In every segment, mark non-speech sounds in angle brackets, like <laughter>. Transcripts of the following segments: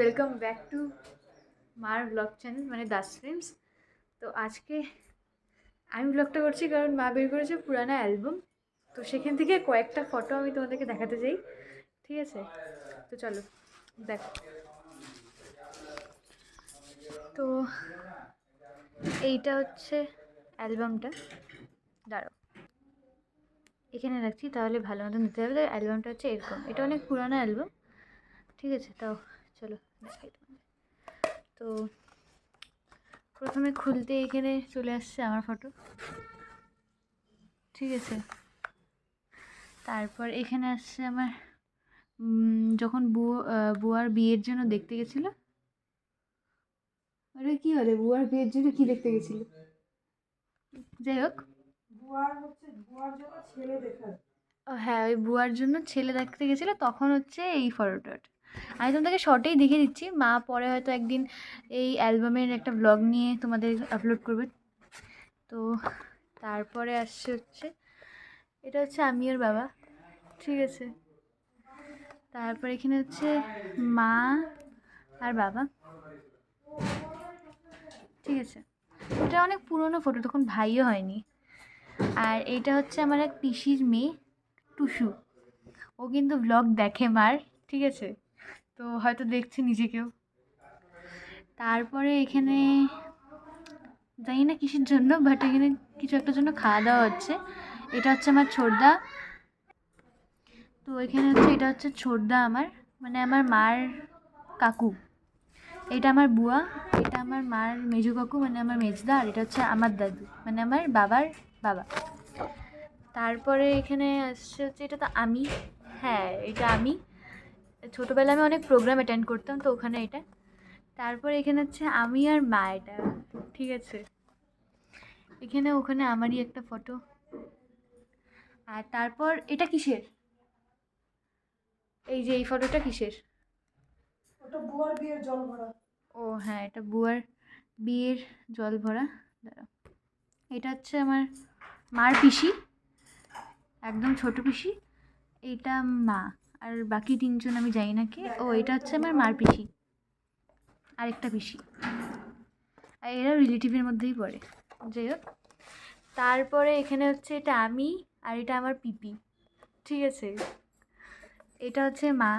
Welcome back to my blog channel মানে Das films তো আজকে আমি ব্লগটা করছি কারণ মা বের করেছে পুরানো অ্যালবাম তো সেখান থেকে কয়েকটা ফটো আমি তোমাদেরকে দেখাতে চাই। ঠিক আছে? তো চলো, দেখো। তো এইটা হচ্ছে অ্যালবামটা দাঁড়াও। এখানে রাখছি, তাহলে ভালো মতো নিতে হবে। অ্যালবামটা হচ্ছে এরকম। এটা অনেক পুরানো অ্যালবাম ঠিক আছে, তাও চলো। তো প্রথমে খুলতে এখানে চলে আসছে আমার ফটো। ঠিক আছে। তারপর এখানে আসছে আমার যখন বুয়ো বুয়ার বিয়ের জন্য দেখতে গেছিল। আরে কি হলে বুয়ার বিয়ের জন্য কি দেখতে গেছিল? যাই হোক। বুয়ার হচ্ছে বুয়ার জন্য ছেলে দেখার। ও হ্যাঁ ওই বুয়ার জন্য ছেলে দেখতে গেছিল তখন হচ্ছে এই ফটোটা। আমি তোমাদেরকে শর্টেই দেখে দিচ্ছি। মা পরে হয়তো একদিন এই অ্যালবামের একটা ব্লগ নিয়ে তোমাদের আপলোড করবে। তো তারপরে আসছে হচ্ছে, এটা হচ্ছে আমি আর বাবা, ঠিক আছে? তারপর এখানে হচ্ছে মা আর বাবা, ঠিক আছে? এটা অনেক পুরনো ফটো তখন ভাইও হয়নি। আর এইটা হচ্ছে আমার এক পিসির মেয়ে, টুসু। ও কিন্তু ব্লগ দেখে মার, ঠিক আছে? তো হয়তো দেখছে নিজেকেও। তারপরে এখানে জানি না কিসের জন্য বাট এখানে কিছু একটা জন্য খাওয়া দাওয়া হচ্ছে। এটা হচ্ছে আমার ছোটদা। তো এখানে হচ্ছে, এটা হচ্ছে ছোটদা আমার মানে আমার মার কাকু। এটা আমার বুয়া, এটা আমার মার মেজু কাকু মানে আমার মেজদা, আর এটা হচ্ছে আমার দাদু মানে আমার বাবার বাবা। তারপরে এখানে আসছে হচ্ছে, এটা তো আমি হ্যাঁ এটা আমি। ছোটোবেলায় আমি অনেক প্রোগ্রাম অ্যাটেন্ড করতাম তো ওখানে এটা। তারপর এখানে হচ্ছে আমি আর মা এটা ঠিক আছে? এখানে ওখানে আমারই একটা ফটো আর তারপর এটা কিসের? এই যে এই ফটোটা কিসের? ওটা বুয়ার বিয়ের জল ভরা ও হ্যাঁ এটা বুয়ার বিয়ের জল ভরা দাঁড়াও। এটা হচ্ছে আমার মার পিসি একদম ছোট পিসি। এটা মা। আর বাকি তিনজন আমি জানি না কে। ও, এটা হচ্ছে আমার মার পিসি। আরেকটা পিসি। আর এরা রিলেটিভের মধ্যেই পড়ে। যাই হোক। তারপরে এখানে হচ্ছে এটা আমি আর এটা আমার পিপি। ঠিক আছে? এটা হচ্ছে মা।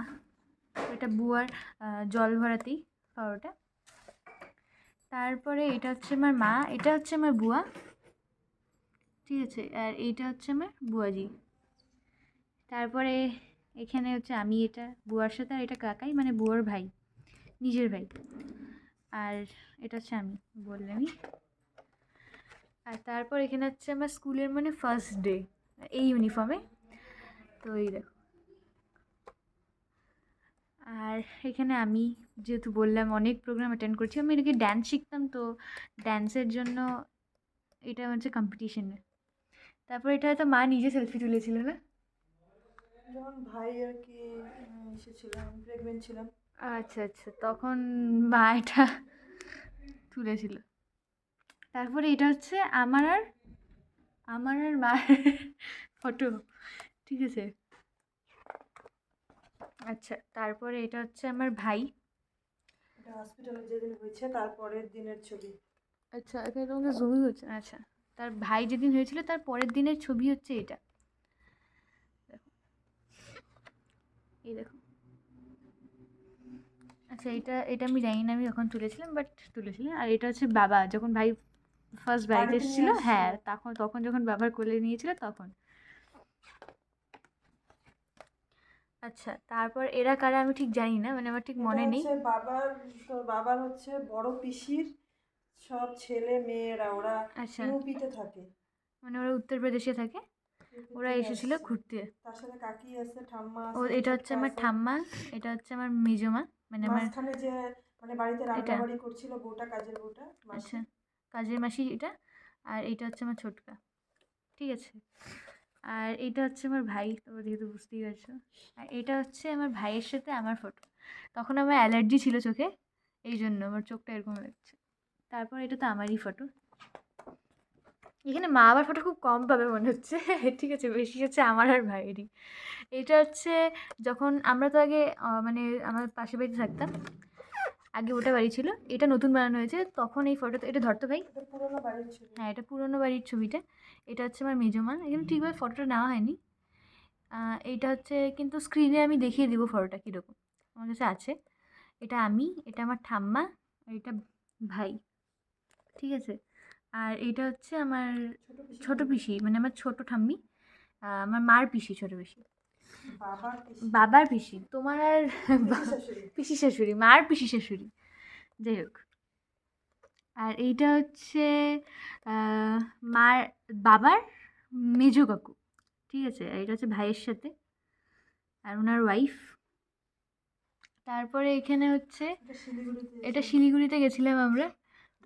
এটা বুয়ার জল ভরাতেই পাওয়াটা। তারপরে এটা হচ্ছে আমার মা। এটা হচ্ছে আমার বুয়া। ঠিক আছে? আর এইটা হচ্ছে আমার বুয়াজি। তারপরে এখানে হচ্ছে আমি, এটা, বুয়ার সাথে আর এটা কাকাই মানে বুয়ার ভাই, নিজের ভাই। আর এটা হচ্ছে আমি বললামই আর তারপর এখানে হচ্ছে আমার স্কুলের মানে ফার্স্ট ডে এই ইউনিফর্মে তো এই দেখো। আর এখানে আমি, যেহেতু বললাম অনেক প্রোগ্রাম অ্যাটেন্ড করছি, আমি এটাকে ড্যান্স শিখতাম, তো ড্যান্সের জন্য এটা হচ্ছে কম্পিটিশনে তারপর এটা হয়তো মা নিজে সেলফি তুলেছিল না? যখন ভাই আর কি এসেছিলাম প্রেগনেন্ট ছিলাম। আচ্ছা আচ্ছা তখন মা এটা তুলেছিল। তারপরে এটা হচ্ছে আমার আর আমার আর মায়ের ফটো ঠিক আছে? আচ্ছা তারপরে এটা হচ্ছে আমার ভাই। এটা হসপিটালে যেদিন হয়েছে তারপরের দিনের ছবি। আচ্ছা এখানে তোমাকে জুমই হচ্ছে আচ্ছা। তার ভাই যেদিন হয়েছিল তার পরের দিনের ছবি হচ্ছে এটা। এই দেখো। আচ্ছা এটা এটা আমি জানি না আমি যখন তুলেছিলাম বাট তুলেছিলাম। আর এটা হচ্ছে বাবা যখন ভাই ফার্স্ট বাড়িতে এসেছিল হ্যাঁ তখন তখন যখন বাবার কোলে নিয়েছিল তখন। আচ্ছা তারপর এরা কারা আমি ঠিক জানি না মানে আমার ঠিক মনে নেই। বাবার তোর বাবার হচ্ছে বড় পিসির সব ছেলে মেয়েরা ওরা আচ্ছা। ইউপিতে থাকে। মানে ওরা উত্তরপ্রদেশে থাকে? ওরা এসেছিল ঘুরতে। তার সাথে কাকি আছে ঠাম্মা ও এটা হচ্ছে আমার ঠাম্মা এটা হচ্ছে আমার মেজমা মানে আমার যে মানে বাড়িতে রান্না করছিল বউটা কাজের বউটা। আচ্ছা কাজের মাসি এটা আর এটা হচ্ছে আমার ছোটকা ঠিক আছে। আর এটা হচ্ছে আমার ভাই তোমরা যেহেতু বুঝতেই পারছ। আর এটা হচ্ছে আমার ভাইয়ের সাথে আমার ফটো তখন আমার অ্যালার্জি ছিল চোখে এই জন্য আমার চোখটা এরকম লাগছে। তারপর এটা তো আমারই ফটো এখানে মা বাবার ফটো খুব কম পাবে মনে হচ্ছে। <laughs> ঠিক আছে বেশি হচ্ছে আমার আর ভাইয়েরই। এটা হচ্ছে যখন আমরা তো আগে মানে আমার পাশে বাড়িতে থাকতাম আগে ওটা বাড়ি ছিল এটা নতুন বানানো হয়েছে তখন এই ফটোতে এটা ধরতো ভাই। হ্যাঁ এটা পুরোনো বাড়ির ছবিটা। এটা হচ্ছে আমার মেজমা এখানে ঠিকভাবে ফটোটা নেওয়া হয়নি। এইটা হচ্ছে কিন্তু স্ক্রিনে আমি দেখিয়ে দিব ফটোটা কীরকম। আমার কাছে আছে। এটা আমি এটা আমার ঠাম্মা এটা ভাই। ঠিক আছে? আর এটা হচ্ছে আমার ছোট পিসি মানে আমার ছোট ঠাম্মি আমার মার পিসি ছোট পিসি। বাবার পিসি। তোমার আর পিসি শাশুড়ি। মার পিসি শাশুড়ি। যাই হোক। আর এইটা হচ্ছে মার বাবার মেজো কাকু। ঠিক আছে? আর এটা হচ্ছে ভাইয়ের সাথে। আর ওনার ওয়াইফ তারপরে এখানে হচ্ছে এটা শিলিগুড়িতে গেছিলাম আমরা।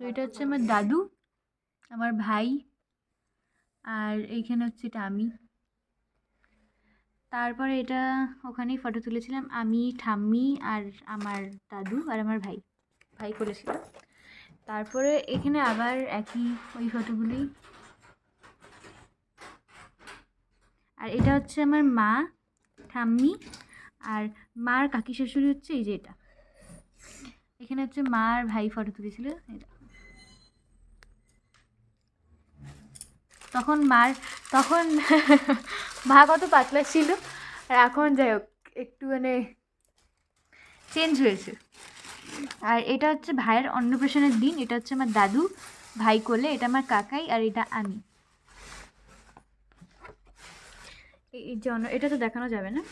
তো এটা হচ্ছে আমার দাদু। আমার ভাই, আর এইখানে হচ্ছে এটা আমি। তারপরে এটা ওখানেই ফটো তুলেছিলাম, আমি, ঠাম্মি আর আমার দাদু আর আমার ভাই ভাই করেছিল। তারপরে এখানে আবার একই ওই ফটোগুলি আর এটা হচ্ছে আমার মা, ঠাম্মি আর মার কাকি শাশুড়ি হচ্ছে এই যে এটা। এখানে হচ্ছে মা আর ভাই ফটো তুলেছিল, এটা। তখন মার, তখন <laughs> মা কত পাতলা ছিল। আর এখন যাই হোক, একটু মানে চেঞ্জ হয়েছে। আর এটা হচ্ছে ভাইয়ের অন্নপ্রাশনের দিন, এটা হচ্ছে আমার দাদু ভাই কোলে, এটা আমার কাকাই আর এটা আমি। এই যে এটা তো দেখানো যাবে না।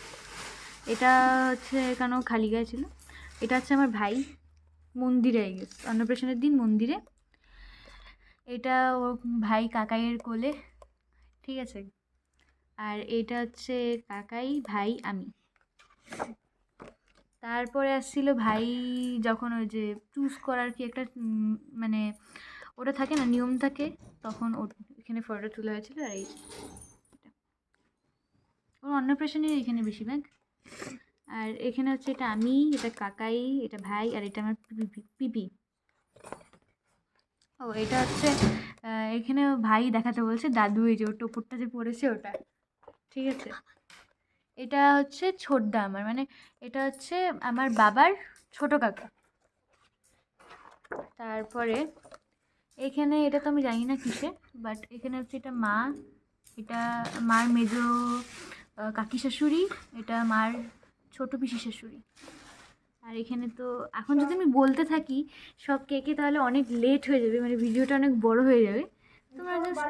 এটা হচ্ছে কেন খালি গায়ে ছিল? এটা হচ্ছে আমার ভাই, মন্দিরে গেছে অন্নপ্রাশনের দিন মন্দিরে। এটা ও ভাই কাকাইয়ের কোলে, ঠিক আছে? আর এটা হচ্ছে কাকাই, ভাই, আমি। তারপরে আসছিল ভাই যখন ওই যে চুজ করার কি একটা মানে ওটা থাকে না, নিয়ম থাকে, তখন ওর এখানে ফটো তোলা হয়েছিল আর এই। ওর অন্নপ্রাশনের এখানে বেশিরভাগ। আর এখানে হচ্ছে এটা আমি, এটা কাকাই, এটা ভাই, আর এটা আমার পিপি পিপি। ও, এটা হচ্ছে এখানে ভাই দেখাতে বলছে, দাদু এই যে ওর টোপরটা যে পড়েছে ওটা। ঠিক আছে? এটা হচ্ছে ছোটদা আমার মানে এটা হচ্ছে আমার বাবার ছোট কাকা। তারপরে, এখানে এটা তো আমি জানি না কিসে বাট এখানে হচ্ছে এটা মা, এটা মার মেজো কাকি শাশুড়ি, এটা মার ছোট পিসি শাশুড়ি। আর এখানে তো এখন যদি আমি বলতে থাকি সব কেকে তাহলে অনেক লেট হয়ে যাবে মানে ভিডিওটা অনেক বড় হয়ে যাবে। তোমরা জাস্ট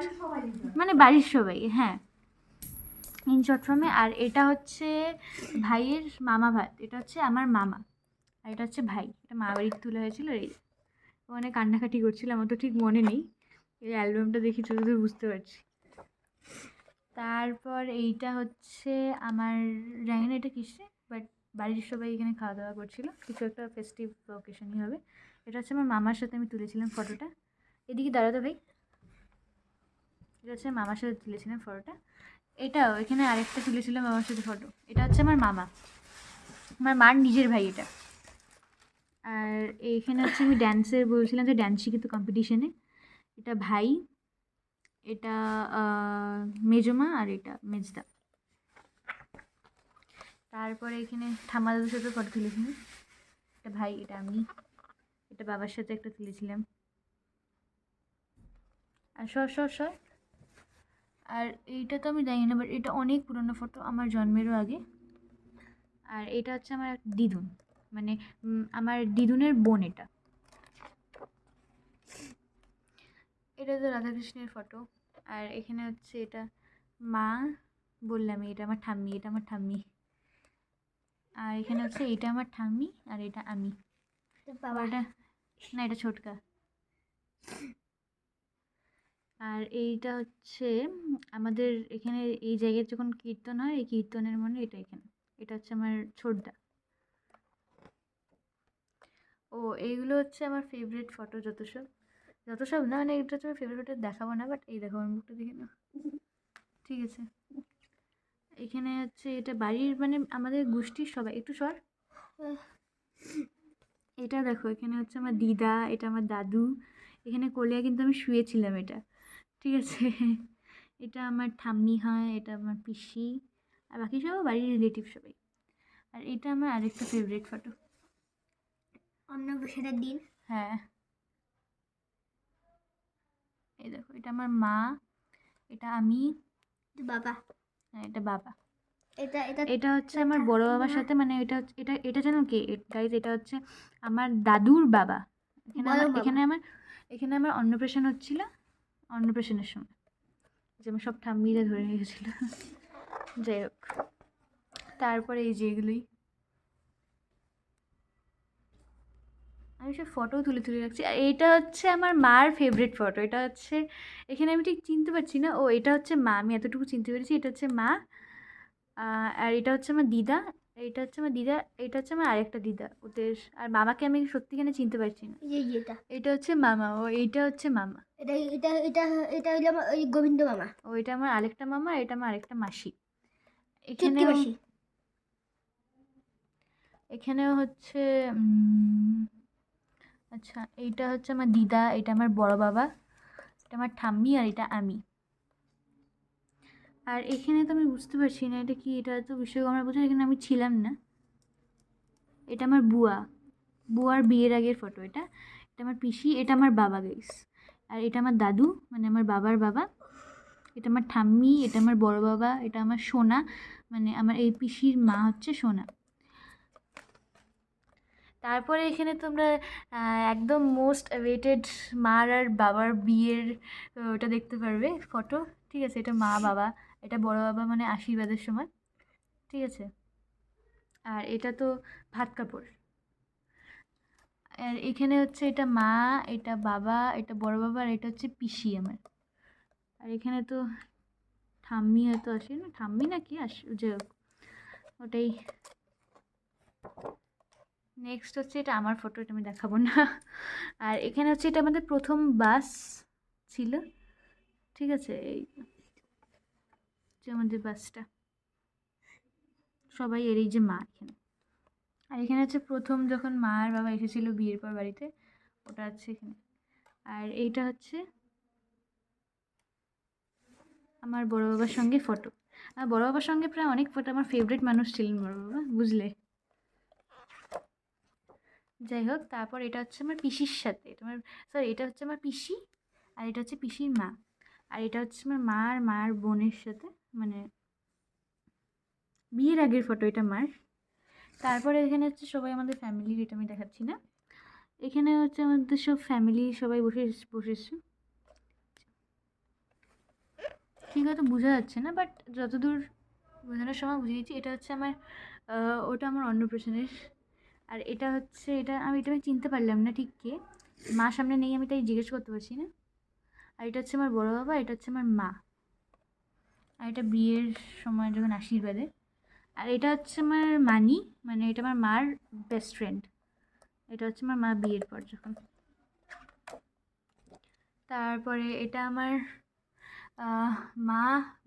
মানে বাড়ির সবাই হ্যাঁ। ইন শর্ট ফর্মে আর এটা হচ্ছে ভাইয়ের মামা ভাত এটা হচ্ছে আমার মামা আর এটা হচ্ছে ভাই এটা মা বাড়ির তুলে হয়েছিল এই। ওখানে কান্নাকাটি করছিল আমার তো ঠিক মনে নেই। এই অ্যালবামটা দেখি যতদূর বুঝতে পারছি। তারপর এইটা হচ্ছে আমার জানি না এটা কিসে বাট বাড়ির সবাই এখানে খাওয়া দাওয়া করছিল। কিছু একটা ফেস্টিভ অকেশনই হবে। এটা হচ্ছে আমার মামার সাথে আমি তুলেছিলাম ফটোটা এদিকে দাঁড়াতো ভাই। এটা হচ্ছে মামার সাথে তুলেছিলাম ফটোটা এটাও, এখানে আরেকটা তুলেছিলাম মামার সাথে ফটো এটা হচ্ছে আমার মামা। আমার মার নিজের ভাই এটা। আর এইখানে হচ্ছে আমি ড্যান্সের বলছিলাম যে ড্যান্স শিখি তো কম্পিটিশনে এটা ভাই, এটা মেজমা আর এটা মেজদা। তারপরে এখানে ঠাম্মা দাদুর সাথে ফটো তুলেছিলাম। এটা ভাই, এটা আমি, এটা বাবার সাথে একটা তুলেছিলাম। আর সর সর সর। আর এইটা তো আমি জানি না বাট এটা অনেক পুরনো ফটো আমার জন্মেরও আগে। আর এটা হচ্ছে আমার দিদুন মানে আমার দিদুনের বোন এটা। এটা তো রাধাকৃষ্ণের ফটো আর এখানে হচ্ছে এটা মা বললাম, এটা আমার ঠাম্মি, এটা আমার ঠাম্মি। আর এখানে হচ্ছে এটা আমার ঠাম্মি আর এটা আমি। বাবাটা না এটা ছোটকা। আর এইটা হচ্ছে আমাদের এখানে এই জায়গায় যখন কীর্তন হয় এই কীর্তনের মনে এটা এখানে। এটা হচ্ছে আমার ছোটদা। ও এইগুলো হচ্ছে আমার ফেভারিট ফটো যত সব। যত সব না মানে এটা হচ্ছে আমার ফেভারিট ফটো দেখাবো না বাট এই দেখো আমার মুখটা দেখে না ঠিক আছে। এখানে হচ্ছে এটা বাড়ির মানে আমাদের গোষ্ঠীর সবাই একটু সর। এটা দেখো এখানে হচ্ছে আমার দিদা এটা আমার দাদু এখানে কোলিয়া কিন্তু আমি শুয়েছিলাম এটা ঠিক আছে? এটা আমার ঠাম্মি হয় এটা আমার পিসি আর বাকি সব বাড়ির রিলেটিভ সবাই। আর এটা আমার আরেকটা ফেভারিট ফটো অন্নপ্রাশনের দিন। হ্যাঁ। এই দেখো এটা আমার মা এটা আমি। বাবা। এটা বাবা। এটা এটা এটা হচ্ছে আমার বড় বাবার সাথে মানে এটা হচ্ছে এটা এটা জানো কি? গাইজ এটা হচ্ছে আমার দাদুর বাবা। এখানে আমার এখানে আমার এখানে আমার অন্নপ্রাশন হচ্ছিল অন্নপ্রাশনের সময়। যে আমার সব ঠাম্মিরা ধরে রেখেছিল। যাই হোক। তারপরে এই যে এগুলোই। আমি সব ফটো তুলে তুলে রাখছি। আর এটা হচ্ছে আমার মার ফেভারিট ফটো এটা হচ্ছে এখানে আমি ঠিক চিনতে পারছি না। ও এটা হচ্ছে মা আমি এতটুকু চিনতে পেরেছি। এটা হচ্ছে মা আর এটা হচ্ছে আমার দিদা। এটা হচ্ছে আমার দিদা এটা হচ্ছে আমার আরেকটা দিদা। ওদের আর মামাকে আমি সত্যিখানে চিনতে পারছি না। এটা। এটা হচ্ছে মামা। ও এইটা হচ্ছে মামা। এটা এটা এটা এটা হইল আমার ওই গোবিন্দ মামা। ও এটা আমার আরেকটা মামা আর এটা আমার আরেকটা মাসি। চুটকি এখানেও মাসি? এখানেও হচ্ছে আচ্ছা এইটা হচ্ছে আমার দিদা এটা আমার বড় বাবা, এটা আমার ঠাম্মি আর এটা আমি। আর এখানে তো আমি বুঝতে পারছি না, এটা কি, এটা তো বিশ্বকর্মা পুজো এখানে আমি ছিলাম না। এটা আমার বুয়া, বুয়ার বিয়ের আগের ফটো এটা। এটা আমার পিসি, এটা আমার বাবা গাইস আর এটা আমার দাদু মানে আমার বাবার বাবা। এটা আমার ঠাম্মি, এটা আমার বড় বাবা, এটা আমার সোনা মানে আমার এই পিসির মা হচ্ছে সোনা। তারপরে এখানে তোমরা একদম মোস্ট অ্যাওয়েটেড মার আর বাবার বিয়ের ওটা দেখতে পারবে ফটো ঠিক আছে? এটা মা, বাবা, এটা বড় বাবা মানে আশীর্বাদের সময়, ঠিক আছে? আর এটা তো ভাত কাপড়। আর এখানে হচ্ছে এটা মা, এটা বাবা, এটা বড় বাবা, আর এটা হচ্ছে পিসি আমার। আর এখানে তো ঠাম্মি হয়তো আসে না ঠাম্মি নাকি আস যে ওটাই। নেক্সট হচ্ছে এটা আমার ফটো এটা আমি দেখাবো না। আর এখানে হচ্ছে এটা আমাদের প্রথম বাস ছিল। ঠিক আছে? এই যে আমাদের বাসটা সবাই এর এই যে মা এখানে। আর এখানে হচ্ছে প্রথম যখন মা আর বাবা এসেছিল বিয়ের পর বাড়িতে, ওটা হচ্ছে এখানে। আর এইটা হচ্ছে আমার বড় বাবার সঙ্গে ফটো আর বড় বাবার সঙ্গে প্রায় অনেক ফটো আমার ফেভারিট মানুষ ছিলেন বড় বাবা, বুঝলে? যাই হোক তারপর এটা হচ্ছে আমার পিসির সাথে। তোমার সরি এটা হচ্ছে আমার পিসি আর এটা হচ্ছে পিসির মা। আর এটা হচ্ছে আমার মা আর মার বোনের সাথে মানে বিয়ের আগের ফটো এটা মার। তারপরে এখানে হচ্ছে সবাই আমাদের ফ্যামিলির এটা আমি দেখাচ্ছি না। এখানে হচ্ছে আমাদের সব ফ্যামিলি সবাই বসে, বসেছে। ঠিক হয়তো বোঝা যাচ্ছে না বাট যতদূর বোঝানোর সময় বুঝে গেছি এটা হচ্ছে আমার ওটা আমার অন্নপ্রাশনের আর এটা হচ্ছে, এটা আমি এটা আমি চিনতে পারলাম না ঠিক কে মা সামনে নেই, আমি তাই জিজ্ঞেস করতে পারছি না। আর এটা হচ্ছে আমার বড় বাবা, এটা হচ্ছে আমার মা। আর এটা বিয়ের সময় যখন আশীর্বাদে। আর এটা হচ্ছে আমার মানি মানে এটা আমার মার বেস্ট ফ্রেন্ড এটা হচ্ছে আমার মা বিয়ের পর যখন। তারপরে এটা আমার মা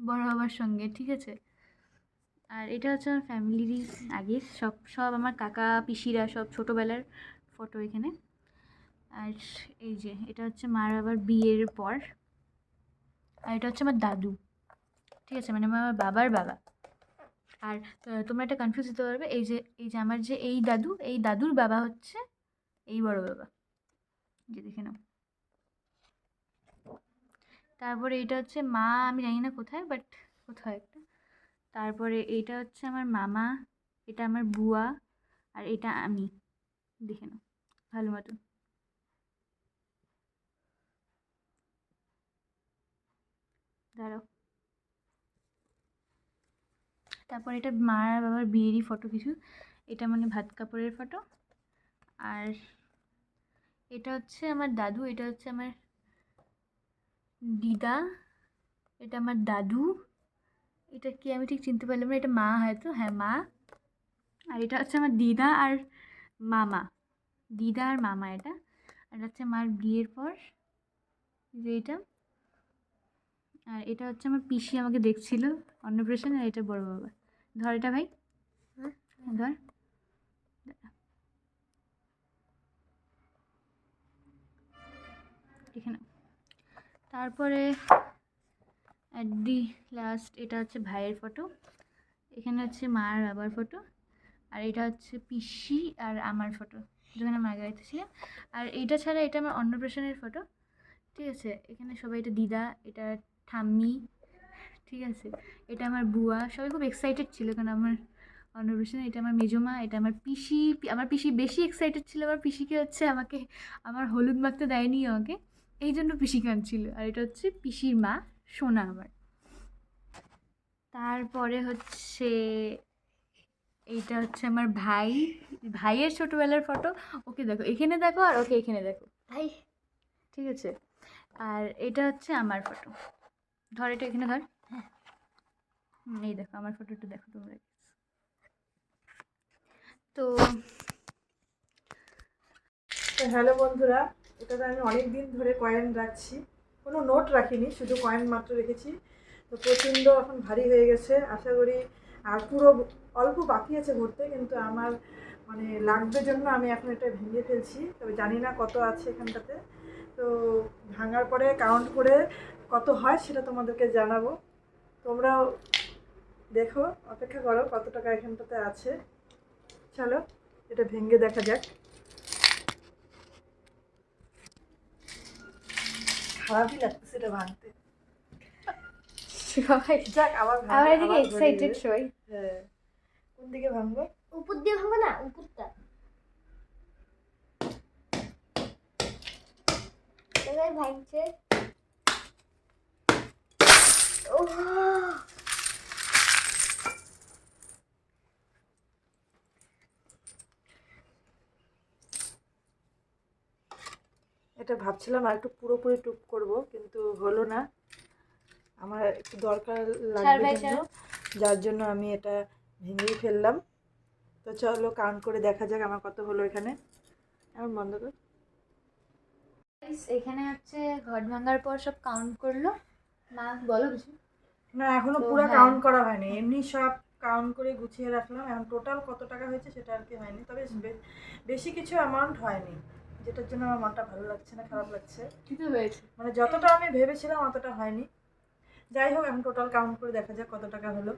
বড় বাবার সঙ্গে, ঠিক আছে? আর এটা হচ্ছে আমার ফ্যামিলিরই আগে। সব সব আমার কাকা, পিসিরা সব ছোটোবেলার ফটো এখানে। আর এই যে, এটা হচ্ছে মার আবার বিয়ের পর। আর এটা হচ্ছে আমার দাদু। ঠিক আছে? মানে আমার বাবার বাবা। আর তোমরা একটা কনফিউজ হতে পারবে। এই যে এই যে আমার যে এই দাদু, এই দাদুর বাবা হচ্ছে এই বড় বাবা। যে দেখে নাও। তারপরে এটা হচ্ছে মা, আমি জানি না কোথায় বাট কোথায় একটা। তারপরে এইটা হচ্ছে আমার মামা, এটা আমার বুয়া আর এটা আমি। দেখে নাও, ভালো মতো। দাঁড়াও। তারপর এটা মা আর বাবার বিয়েরই ফটো কিছু। এটা মানে ভাত কাপড়ের ফটো। আর এটা হচ্ছে আমার দাদু, এটা হচ্ছে আমার দিদা, এটা আমার দাদু। এটা কি আমি ঠিক চিনতে পারলাম না? এটা মা হয়তো? হ্যাঁ মা। আর এটা হচ্ছে আমার দিদা আর মামা। দিদা আর মামা এটা। আর এটা হচ্ছে মার বিয়ের পর। যে এটা। আর এটা হচ্ছে আমার পিসি আমাকে দেখছিল অন্নপ্রাশন আর এটা বড় বাবা। ধর এটা ভাই। হ্যাঁ? হ্যাঁ, ধর। এখানে। তারপরে অ্যাট দি লাস্ট এটা হচ্ছে ভাইয়ের ফটো এখানে হচ্ছে মা আর বাবার ফটো আর এটা হচ্ছে পিসি আর আমার ফটো যখন মায়ের বাড়িতে ছিলাম। আর এইটা ছাড়া এটা আমার অন্নপ্রাশনের ফটো ঠিক আছে? এখানে সবাই এটা দিদা, এটা ঠাম্মি, ঠিক আছে? এটা আমার বুয়া, সবাই খুব এক্সাইটেড ছিল কারণ আমার অন্নপ্রাশন, এটা আমার মেজমা, এটা আমার পিসি আমার পিসি বেশি এক্সাইটেড ছিল, আমার পিসিকে হচ্ছে আমাকে, আমার হলুদ মাখতে দেয়নি আমাকে, এই জন্য পিসি কাঁদছিল আর এটা হচ্ছে পিসির মা। সোনা আমার তারপরে হচ্ছে এইটা হচ্ছে আমার ভাই। ভাইয়ের ছোটোবেলার ফটো ওকে দেখো এখানে দেখো আর ওকে এখানে দেখো। ভাই। ঠিক আছে? আর এটা হচ্ছে আমার ফটো ধর এটা এখানে ধর। হুম, এই দেখো আমার ফটোটা দেখো তোমরা। তো তো হ্যালো বন্ধুরা এটাতে আমি অনেক দিন ধরে কয়েন রাখছি। কোনো নোট রাখিনি, শুধু কয়েন মাত্র রেখেছি। তো প্রচণ্ড এখন ভারী হয়ে গেছে। আশা করি আর পুরো অল্প বাকি আছে ভরতে কিন্তু আমার মানে লাগবে জন্য আমি এখন এটা ভেঙে ফেলছি। তবে জানি না কত আছে এখানটাতে। তো ভাঙার পরে কাউন্ট করে কত হয় সেটা তোমাদেরকে জানাব। তোমরাও দেখো, অপেক্ষা করো কত টাকা এখানটাতে আছে। চলো, এটা ভেঙে দেখা যাক। খারাপই লাগতেছে এটা ভাঙতে। সবাই। যাক আমার আমার এদিকে এক্সাইটেড। সবাই। হ্যাঁ কোন দিকে ভাঙবো? উপর দিয়ে ভাঙবো না উপরটা। এবার ভাঙছে। ও এটা ভাবছিলাম আর একটু পুরোপুরি টুপ করব কিন্তু হলো না। আমার একটু দরকার লাগবে যার জন্য আমি এটা ভেঙেই ফেললাম। তো চলো কাউন্ট করে দেখা যাক আমার কত হলো এখানে। এখন বন্ধ কর। এখানে হচ্ছে ঘট ভাঙার পর সব কাউন্ট করল। মা বলো কিছু। না এখনও পুরো হ্যাঁ। কাউন্ট করা হয়নি। এমনি সব কাউন্ট করে গুছিয়ে রাখলাম। এখন টোটাল কত টাকা হয়েছে সেটা আর কি হয়নি। তবে বেশি কিছু অ্যামাউন্ট হয়নি। যেটার জন্য আমার মনটা ভালো লাগছে না খারাপ লাগছে। কিছু হয়েছে? মানে যতটা আমি ভেবেছিলাম অতটা হয়নি। যাই হোক আমি টোটাল কাউন্ট করে দেখা যাক কত টাকা হলো।